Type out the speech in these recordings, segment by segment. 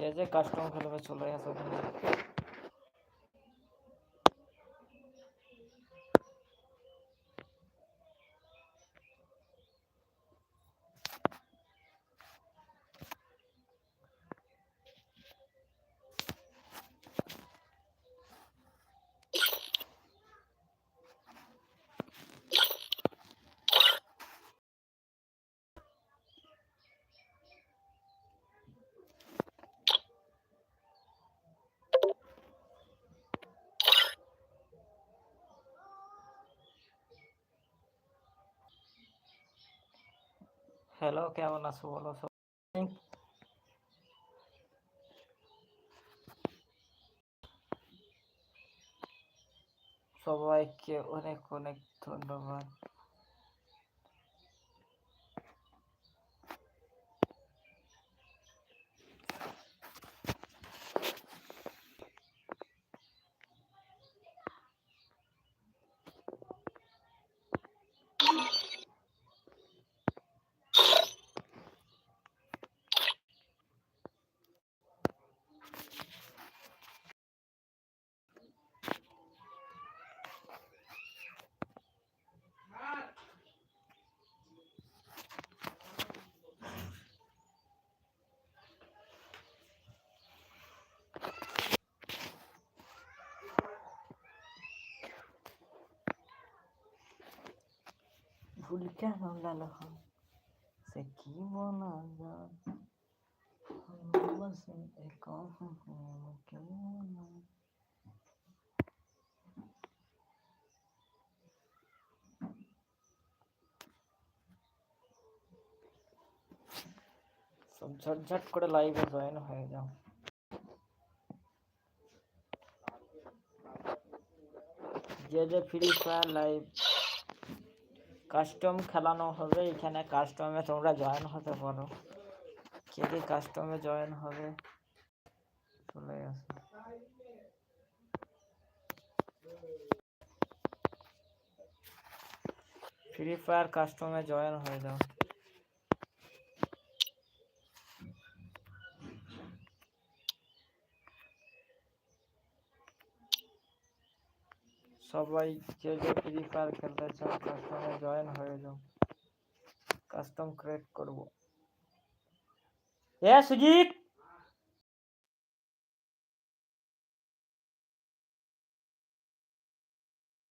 যে যে কাস্টম খেলবে চলে আসো হ্যালো কেমন আছো? বলো সবাইকে অনেক অনেক ধন্যবাদ। ভুল কেন লাল হয় সে কি বলা যায় ভালোবাসে একা কেন সব ঝটঝট করে লাইভে জয়েন হয়ে যাও যে যে ফ্রি ফায়ার লাইভ কাস্টম খেলানো হবে, এখানে কাস্টমে তোমরা জয়েন হতে পারো। কে কে কাস্টমে জয়েন হবে, চলে আসো। ফ্রি ফায়ার কাস্টমে জয়েন হয়ে যাও। সবাই যে যে ফ্রি ফায়ার খেলতে চাও কাস্টমে জয়েন হয়ে যাও কাস্টম ক্রিয়েট করব এ সুজিত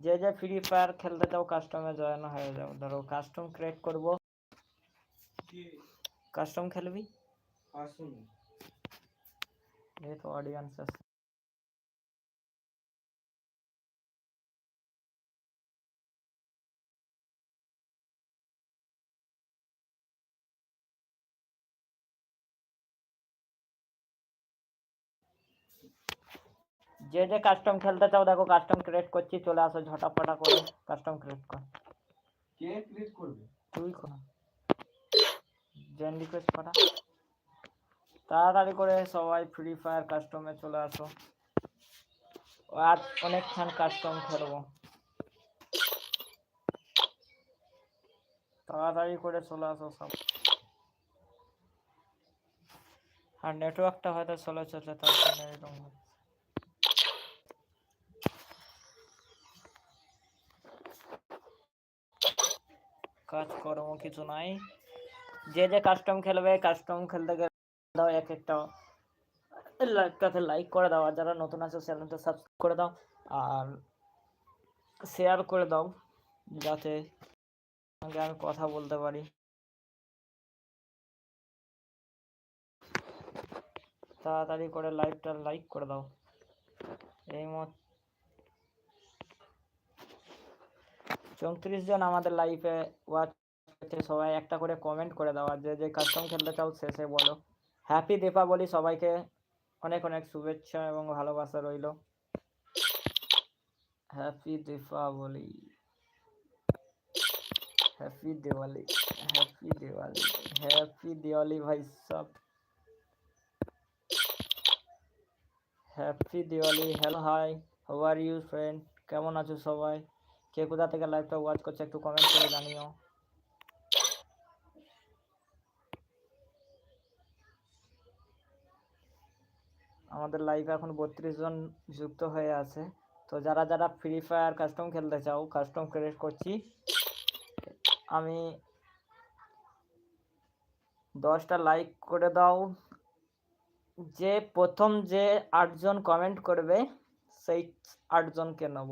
যে যে ফ্রি ফায়ার খেলতে চাও কাস্টমে জয়েন হয়ে যাও ধরো কাস্টম ক্রিয়েট করব কাস্টম খেলবি আসুন এই তো অডিয়েন্স যে যে কাস্টম খেলতে চাও দেখো কাস্টম ক্রিয়েট করছি চলে আসো ঝটাপটা করে কাস্টম ক্রিয়েট কর। কে ক্লিক করবে? তুই কর। জেন রিকোয়েস্ট করা। তাড়াতাড়ি করে সবাই ফ্রি ফায়ার কাস্টমে চলে আসো। আজ অনেকক্ষণ কাস্টম খেলব। তাড়াতাড়ি করে চলে আসো সব। আর নেটওয়ার্কটা হয়তো চলে চলছে তার জন্য এরকম কাজকর্ম কিছু নাই। যে যে কাস্টম খেলবে কাস্টম খেলতে গেলে দাও এক একটা। লাইকটাতে লাইক করে দাও, আর যারা নতুন আছে চ্যানেলটা সাবস্ক্রাইব করে দাও। আর শেয়ার করে দাও, যাতে আমি কথা বলতে পারি। তাড়াতাড়ি করে লাইভটা লাইক করে দাও। এই মত চৌত্রিশ জন আমাদের লাইফে ওয়াচ করছে, সবাই একটা করে কমেন্ট করে দাও যে যে কাস্টম খেলতে চাও শেষে বলো। হ্যাপি দীপাবলি সবাইকে। অনেক অনেক শুভেচ্ছা এবং ভালোবাসা রইল। Happy Deepavali happy Diwali happy Diwali happy Diwali ভাই সব। Happy Diwali hello hi how are you friend কেমন আছো সবাই? কে কোথা থেকে লাইভটা ওয়াচ করছে একটু কমেন্ট করে জানিও। আমাদের লাইভে এখন বত্রিশ জন যুক্ত হয়ে আছে। তো যারা যারা ফ্রি ফায়ার কাস্টম খেলতে চাও কাস্টম ক্রিয়েট করছি। আমি দশটা লাইক করে দাও। যে প্রথম যে আটজন কমেন্ট করবে, সেই আটজনকে নেব।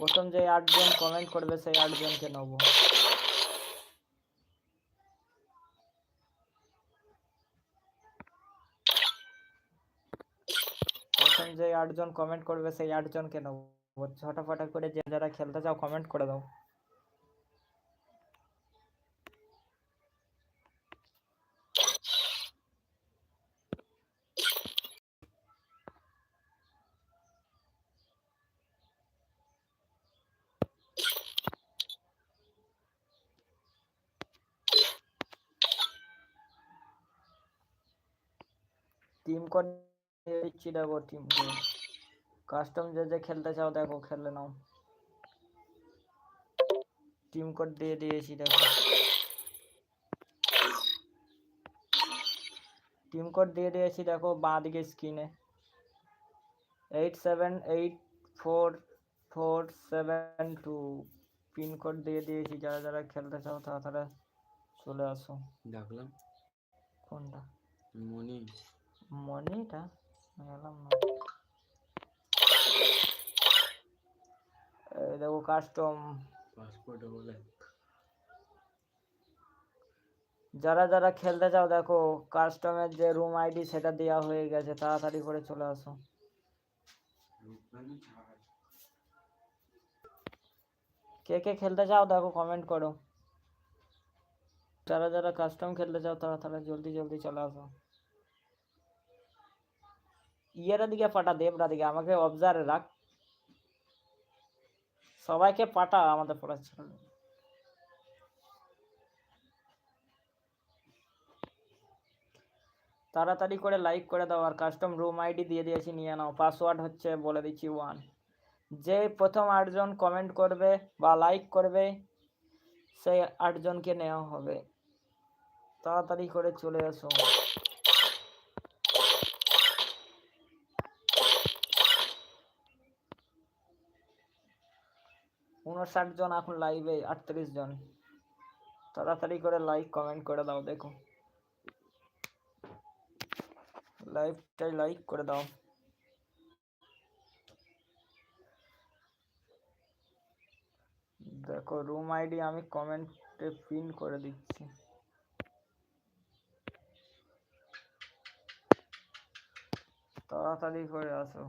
প্রথম যে আটজন কমেন্ট করবে, সেই আটজনকে নেব। প্রথম যে আটজন কমেন্ট করবে, সেই আটজনকে নেব। ঝটাফটা করে যে যারা খেলতে চাও কমেন্ট করে দাও। টিম কোড দিচ্ছি দেখো টিম কোড কাস্টম যে যে খেলতে চাও দেখো খেলে নাও। টিম কোড দিয়ে দিয়েছি দেখো। টিম কোড দিয়ে দিয়েছি দেখো বাঁ দিকে স্ক্রিনে eight seven eight four four seven two pin code দিয়ে দিয়েছি যারা যারা খেলতে চাও তারা চলে আসো। ডাকলাম কোনটা? মনি। মনিটা গেলাম না। দেখো কাস্টম পাসপোর্ট বলে যারা যারা খেলতে চাও দেখো কাস্টমের যে রুম আইডি সেটা দেওয়া হয়ে গেছে তাড়াতাড়ি করে চলে আসো। কে কে খেলতে চাও দেখো কমেন্ট করো। যারা যারা কাস্টম খেলতে চাও তারা তারা জলদি জলদি চলে আসো। ইয়ের দিকে পাঠা, দেবরা দিকে। আমাকে অবজারে রাখ। সবাইকে পাঠা, আমাদের পড়াচ্ছিল তাড়াতাড়ি করে লাইক করে দাও আর কাস্টম রুম আইডি দিয়ে দিয়েছি, নিয়ে নাও। পাসওয়ার্ড হচ্ছে, বলে দিচ্ছি ওয়ান যে প্রথম আটজন কমেন্ট করবে বা লাইক করবে, সেই আটজনকে নেওয়া হবে। তাড়াতাড়ি করে চলে এসো। উনষাট জন এখন লাইভে আটত্রিশ জন। তাড়াতাড়ি করে লাইক কমেন্ট করে দাও, দেখো। লাইভটাই লাইক করে দাও। দেখো রুম আইডি আমি কমেন্টে পিন করে দিচ্ছি। তাড়াতাড়ি করে আসো।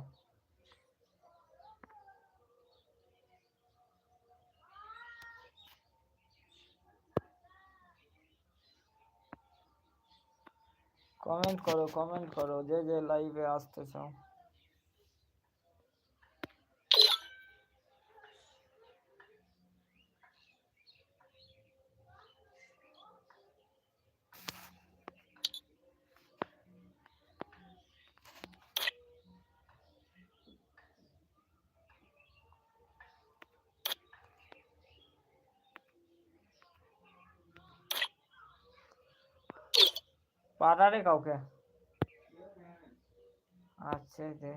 কমেন্ট করো কমেন্ট করো যে যে লাইভে আসতে চাও পাড়ারে কাউকে আচ্ছা দে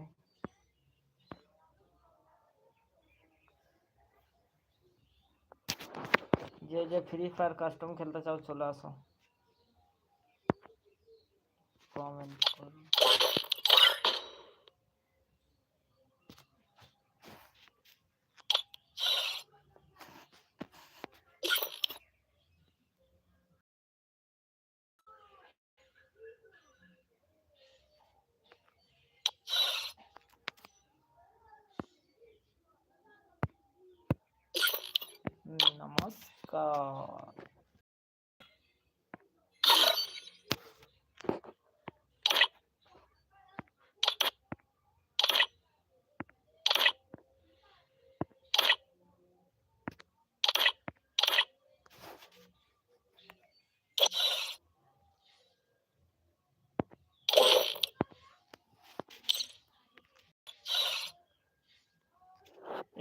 যে যে ফ্রি ফায়ার কাস্টম খেলতে চাও চলে আসো কমেন্ট করো নমস্কার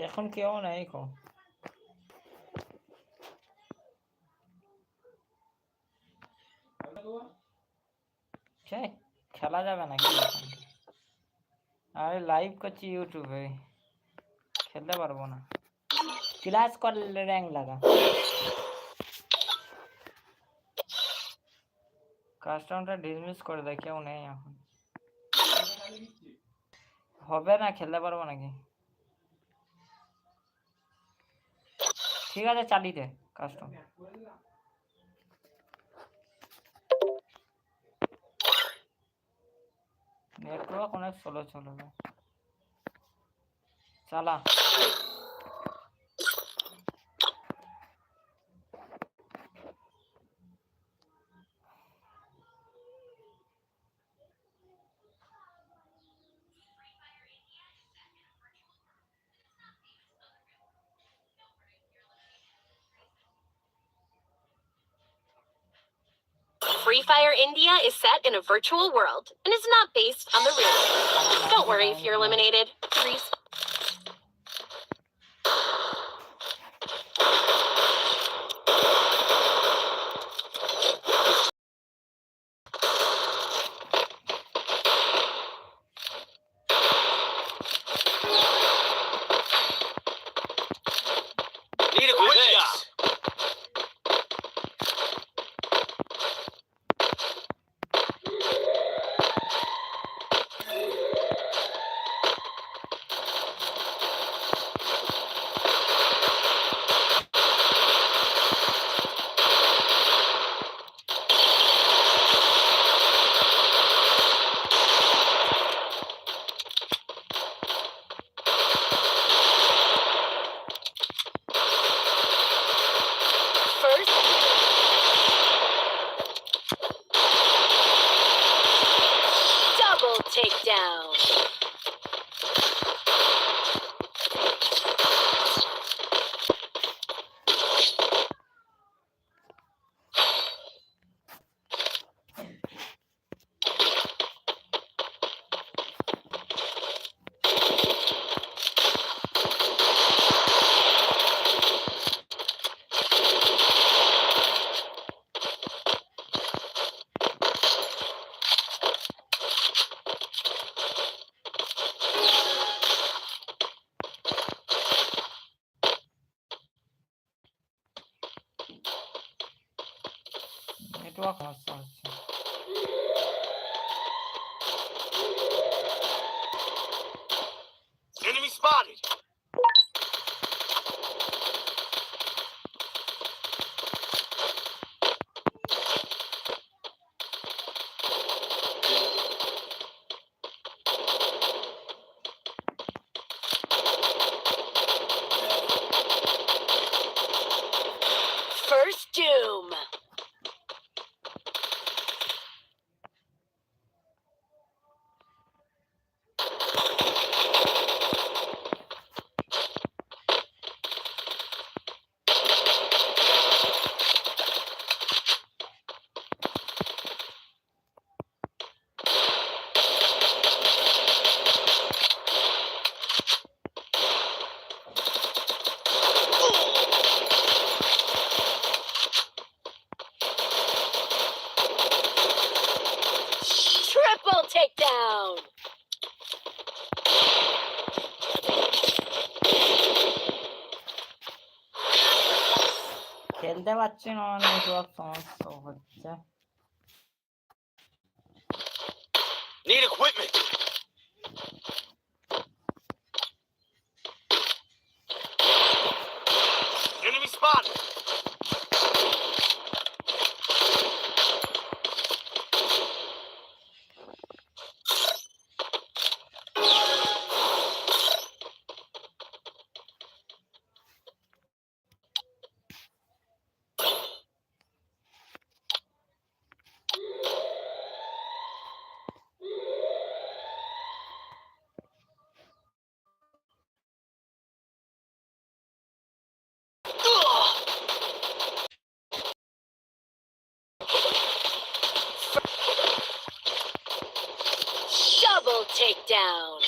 এখন কেউ নেই কো কে খেলা যাবে নাকি আরে লাইভ করছি ইউটিউবে খেলতে পারব না ক্লাস করলে র্যাঙ্ক লাগা কাস্টমটা ডিসমিস করে দেয় কেউ নেই এখন। হবে না, খেলতে পারব নাকি? ঠিক আছে, চালিয়ে দে কাস্টম নেটওয়ার্ক অনেক স্লো চলবে চালা Free Fire India is set in a virtual world and is not based on the real. Don't worry if you're eliminated. Res- network সমস্যা হচ্ছে Enemy spotted. First doom. খেলতে পারছি না takedown.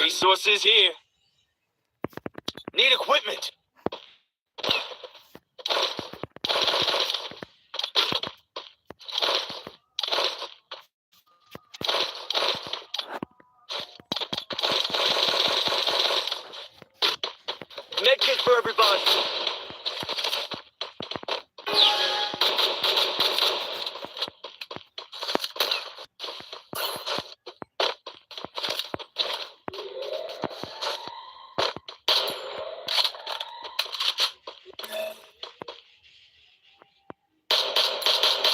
Resources here. Need equipment. Medkit for everybody.